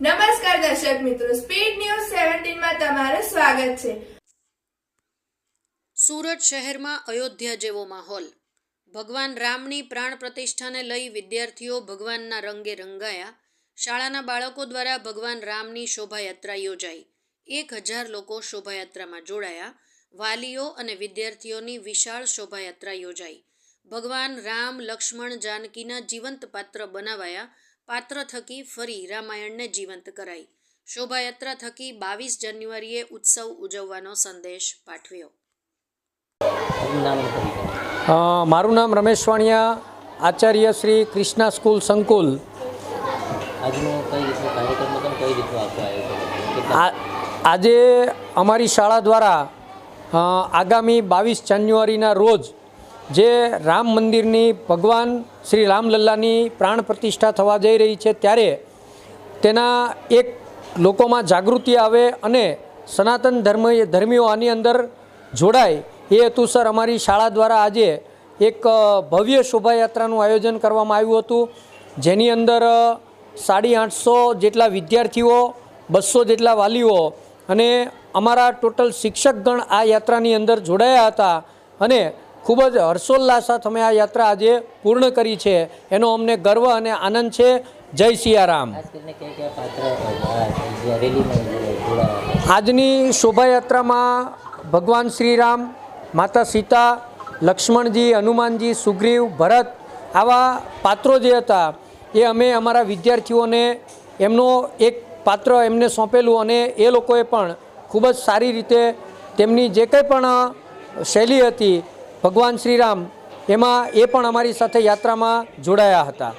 નમસ્કાર દર્શક મિત્રો સ્પીડ ન્યૂઝ સેવન્ટીનમાં તમારું સ્વાગત છે. સુરત શહેરમાં અયોધ્યા જેવો માહોલ. ભગવાન રામની પ્રાણ પ્રતિષ્ઠાને લઈ વિદ્યાર્થીઓ ભગવાનના રંગે રંગાયા. શાળાના બાળકો દ્વારા ભગવાન રામની શોભાયાત્રા યોજાઈ. એક હજાર લોકો શોભાયાત્રામાં જોડાયા. વાલીઓ અને વિદ્યાર્થીઓની વિશાળ શોભાયાત્રા યોજાઈ. ભગવાન રામ લક્ષ્મણ જાનકીના જીવંત પાત્ર બનાવાયા. પાત્ર થકી ફરી રામાયણને જીવંત કરાઈ. શોભાયાત્રા થકી બાવીસ જાન્યુઆરીએ ઉત્સવ ઉજવવાનો સંદેશ પાઠવ્યો. મારું નામ રમેશ વાણિયા આચાર્ય શ્રી કૃષ્ણા સ્કૂલ સંકુલ. આજે અમારી શાળા દ્વારા આગામી બાવીસ જાન્યુઆરીના રોજ જે રામ મંદિરની ભગવાન શ્રી રામલલ્લાની પ્રાણ પ્રતિષ્ઠા થવા જઈ રહી છે ત્યારે તેના એક લોકોમાં જાગૃતિ આવે અને સનાતન ધર્મ ધર્મીઓ આની અંદર જોડાય, એ હેતુસર અમારી શાળા દ્વારા આજે એક ભવ્ય શોભાયાત્રાનું આયોજન કરવામાં આવ્યું હતું, જેની અંદર સાડી આઠસો જેટલા વિદ્યાર્થીઓ, બસો જેટલા વાલીઓ અને અમારા ટોટલ શિક્ષકગણ આ યાત્રાની અંદર જોડાયા હતા અને ખૂબ જ હર્ષોલ્લાસ સાથે અમે આ યાત્રા આજે પૂર્ણ કરી છે. એનો અમને ગર્વ અને આનંદ છે. જય સિયારામ. આજની શોભાયાત્રામાં ભગવાન શ્રીરામ માતા સીતા લક્ષ્મણજી હનુમાનજી સુગ્રીવ ભરત આવા પાત્રો જે હતા એ અમે અમારા વિદ્યાર્થીઓને એમનો એક પાત્ર એમને સોંપેલું અને એ લોકોએ પણ ખૂબ જ સારી રીતે તેમની જે કંઈ પણ શૈલી હતી ભગવાન શ્રીરામ એમાં એ પણ અમારી સાથે યાત્રામાં જોડાયા હતા.